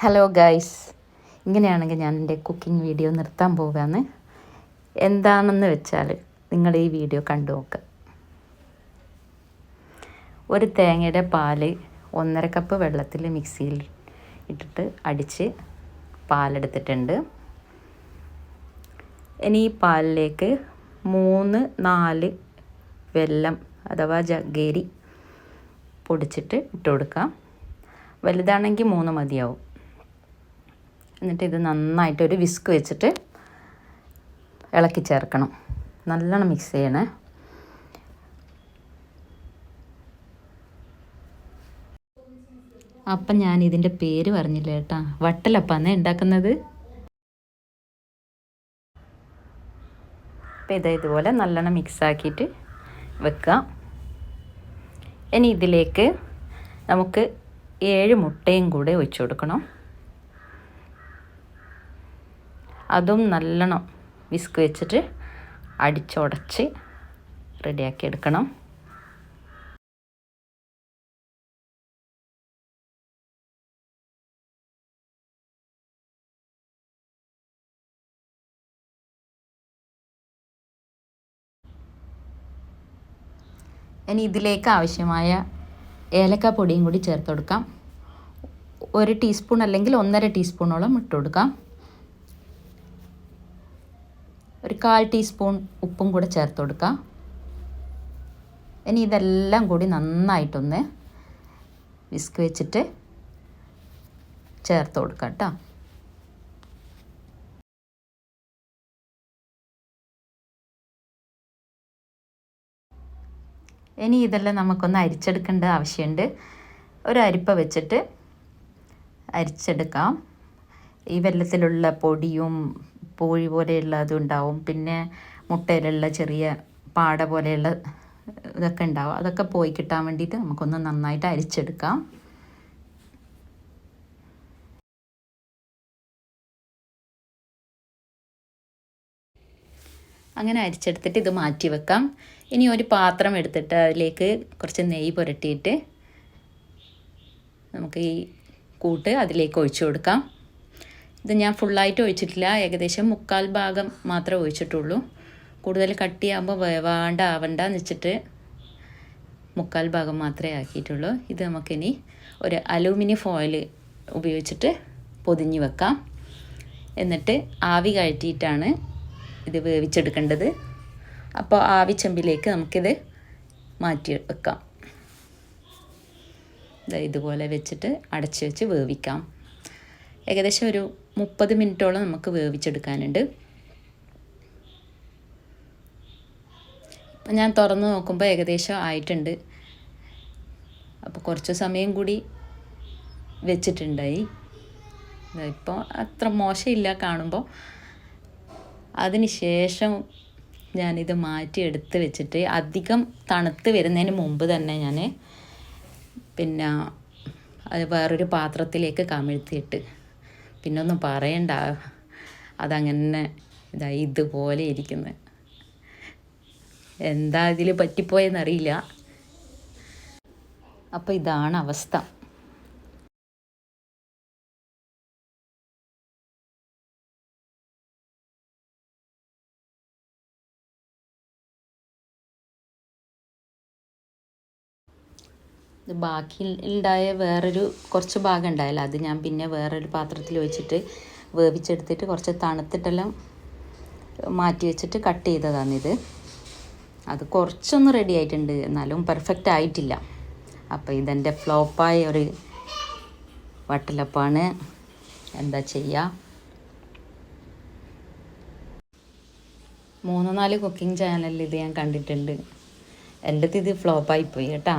Hello guys ഇങ്ങനെയാണെങ്കിൽ ഞാൻ എന്റെ കുക്കിംഗ് വീഡിയോ നിർത്താൻ പോവുകയാണ്. എന്താണെന്ന് വെച്ചാൽ നിങ്ങൾ ഈ വീഡിയോ കണ്ടു നോക്ക്. ഒരു തേങ്ങയുടെ പാൽ ഒന്നര കപ്പ് വെള്ളത്തിൽ മിക്സിയിൽ ഇട്ടിട്ട് അടിച്ച് പാലെടുത്തിട്ടുണ്ട്. ഇനി ഈ പാലിലേക്ക് മൂന്ന് നാല് വെല്ലം അഥവാ ജഗേരി പൊടിച്ചിട്ട് ഇട്ട് കൊടുക്കാം. വലുതാണെങ്കിൽ മൂന്ന് മതിയാവും. എന്നിട്ട് ഇത് നന്നായിട്ട് ഒരു വിസ്ക് വെച്ചിട്ട് ഇളക്കി ചേർക്കണം. നല്ലോണം മിക്സ് ചെയ്യണേ. അപ്പം ഞാൻ ഇതിന്റെ പേര് പറഞ്ഞില്ല കേട്ടാ വട്ടലപ്പാന്നേ ഉണ്ടാക്കുന്നത്? അപ്പം ഇത് ഇതുപോലെ നല്ലോണം മിക്സാക്കിയിട്ട് വെക്കുക ഇനി ഇതിലേക്ക് നമുക്ക് ഏഴ് മുട്ടയും കൂടെ ഒഴിച്ചു കൊടുക്കണം. അതും നല്ലോണം വിസ്ക് വെച്ചിട്ട് അടിച്ചുടച്ച് റെഡിയാക്കി എടുക്കണം. ഇനി ഇതിലേക്ക് ആവശ്യമായ ഏലക്ക പൊടിയും കൂടി ചേർത്ത് കൊടുക്കാം. ഒരു ടീസ്പൂൺ അല്ലെങ്കിൽ ഒന്നര ടീസ്പൂണോളം ഇട്ട് കൊടുക്കാം. ഒരു കാൽ ടീസ്പൂൺ ഉപ്പും കൂടെ ചേർത്ത് കൊടുക്കാം. ഇനി ഇതെല്ലാം കൂടി നന്നായിട്ടൊന്ന് വിസ്ക് വെച്ചിട്ട് ചേർത്ത് കൊടുക്കാം കേട്ടോ ഇനി ഇതെല്ലാം നമുക്കൊന്ന് അരിച്ചെടുക്കേണ്ട ആവശ്യമുണ്ട് ഒരു അരിപ്പ വെച്ചിട്ട് അരിച്ചെടുക്കാം. ഈ വെള്ളത്തിലുള്ള പൊടിയും പൂഴി പോലെയുള്ള അതുണ്ടാവും പിന്നെ മുട്ടയിലുള്ള ചെറിയ പാട പോലെയുള്ള ഇതൊക്കെ ഉണ്ടാവും. അതൊക്കെ പോയി കിട്ടാൻ വേണ്ടിയിട്ട് നമുക്കൊന്ന് നന്നായിട്ട് അരിച്ചെടുക്കാം. അങ്ങനെ അരിച്ചെടുത്തിട്ട് ഇത് മാറ്റി വെക്കാം. ഇനി ഒരു പാത്രം എടുത്തിട്ട് അതിലേക്ക് കുറച്ച് നെയ്യ് പുരട്ടിയിട്ട് നമുക്ക് ഈ കൂട്ട് അതിലേക്ക് ഒഴിച്ചു കൊടുക്കാം. ഇത് ഞാൻ ഫുള്ളായിട്ട് ഒഴിച്ചിട്ടില്ല. ഏകദേശം മുക്കാൽ ഭാഗം മാത്രമേ ഒഴിച്ചിട്ടുള്ളൂ. കൂടുതൽ കട്ടിയാകുമ്പോൾ വേവാണ്ട ആവണ്ടെന്ന് വെച്ചിട്ട് മുക്കാൽ ഭാഗം മാത്രമേ ആക്കിയിട്ടുള്ളൂ. ഇത് നമുക്കിനി ഒരു അലൂമിനിയം ഫോയിൽ ഉപയോഗിച്ചിട്ട് പൊതിഞ്ഞ് വെക്കാം. എന്നിട്ട് ആവി കയറ്റിയിട്ടാണ് ഇത് വേവിച്ചെടുക്കേണ്ടത്. അപ്പോൾ ആവി ചെമ്പിലേക്ക് നമുക്കിത് മാറ്റി വെക്കാം. ഇതുപോലെ വെച്ചിട്ട് അടച്ച് വെച്ച് വേവിക്കാം. ഏകദേശം ഒരു മുപ്പത് മിനിറ്റോളം നമുക്ക് വേവിച്ചെടുക്കാനുണ്ട്. അപ്പം ഞാൻ തുറന്ന് നോക്കുമ്പോൾ ഏകദേശം ആയിട്ടുണ്ട്. അപ്പോൾ കുറച്ച് സമയം കൂടി വെച്ചിട്ടുണ്ടായി. ഇപ്പോൾ അത്ര മോശമില്ല കാണുമ്പോൾ അതിന് ശേഷം ഞാനിത് മാറ്റി എടുത്ത് വെച്ചിട്ട് അധികം തണുത്ത് വരുന്നതിന് മുമ്പ് തന്നെ ഞാൻ പിന്നെ അത് വേറൊരു പാത്രത്തിലേക്ക് കമിഴ്ത്തിയിട്ട് പിന്നെ ഒന്നും പറയണ്ട. അതങ്ങനെ ഇതാ ഇതുപോലെ ഇരിക്കുന്നത് എന്താ ഇതിൽ പറ്റിപ്പോയെന്നറിയില്ല. അപ്പോൾ ഇതാണ് അവസ്ഥ. ഇത് ബാക്കി ഉണ്ടായ വേറൊരു കുറച്ച് ഭാഗം ഉണ്ടായല്ലോ അത് ഞാൻ പിന്നെ വേറൊരു പാത്രത്തിൽ വെച്ചിട്ട് വേവിച്ചെടുത്തിട്ട് കുറച്ച് തണുത്തിട്ടെല്ലാം മാറ്റി വെച്ചിട്ട് കട്ട് ചെയ്തതാണിത് അത് കുറച്ചൊന്ന് റെഡി ആയിട്ടുണ്ട് എന്നാലും പെർഫെക്റ്റ് ആയിട്ടില്ല. അപ്പോൾ ഇതെന്റെ ഫ്ലോപ്പായ ഒരു വട്ടലപ്പാണ്. എന്താ ചെയ്യുക മൂന്ന് നാല് കുക്കിംഗ് ചാനലിൽ ഇത് ഞാൻ കണ്ടിട്ടുണ്ട്. എന്റെ ഇത് ഫ്ലോപ്പായിപ്പോയി കേട്ടോ.